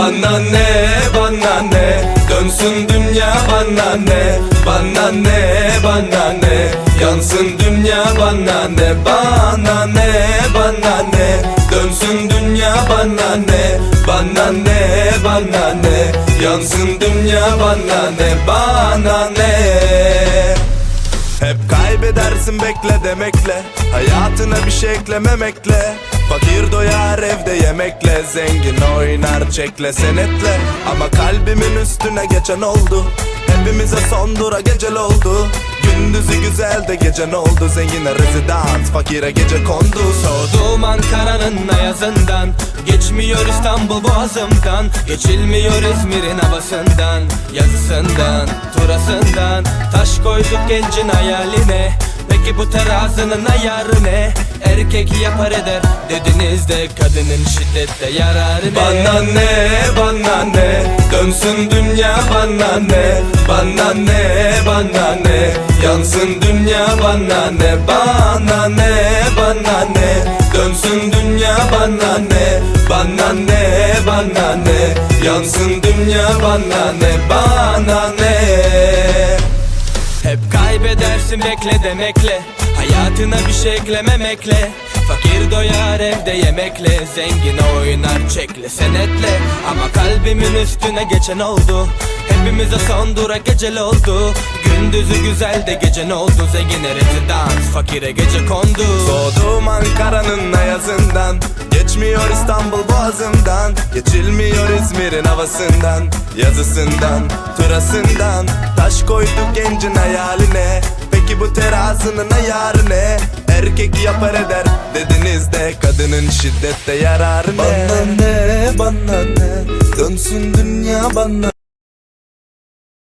Bana ne bana ne? Dönsün dünya bana ne? Bana ne bana ne? Yansın dünya bana ne? Bana ne bana ne? Dönsün dünya bana ne? Bana ne bana ne? Yansın dünya bana ne? Bana ne? Hep kaybedersin bekle demekle. Hayatına bir şey eklememekle. Fakir doyar evde yemekle Zengin oynar çekle senetle. Ama kalbimin üstüne geçen oldu. Hepimize son dura gecel oldu. Gündüzü güzel de gece ne oldu? Zengine rezidans fakire gece kondu. Doğduğum Ankara'nın ayazından Geçmiyor İstanbul boğazımdan. Geçilmiyor İzmir'in havasından Yazısından, turasından. Taş koyduk gencin hayaline Peki bu terazinin ayarı ne? Erkek yapar eder. Dediniz de Kadının şiddette yararı ne? Bana ne, bana ne? Dönsün dünya bana ne? Bana ne, bana ne? Yansın dünya bana ne? Bana ne, bana ne? Dönsün dünya bana ne? Bana ne, bana ne? Yansın dünya bana ne? Bana ne hep kaybedersin bekle demekle. Hayatına bir şey eklememekle. Fakir doyar evde yemekle. Zengin oynar çekle senetle. Ama kalbimin üstüne geçen oldu. Hepimize son durak geceli oldu. Gündüzü güzel de gece ne oldu? Zengine rezidans fakire gece kondu. Doğduğum Ankara'nın ayazından Geçmiyor İstanbul boğazından. Geçilmiyor İzmir'in havasından Yazısından, turasından Taş koyduk gencin hayaline Peki bu terazinin ayarı ne? Erkek yapar eder dediniz de Kadının şiddette yararı ne? Bana ne, bana ne Dönsün dünya bana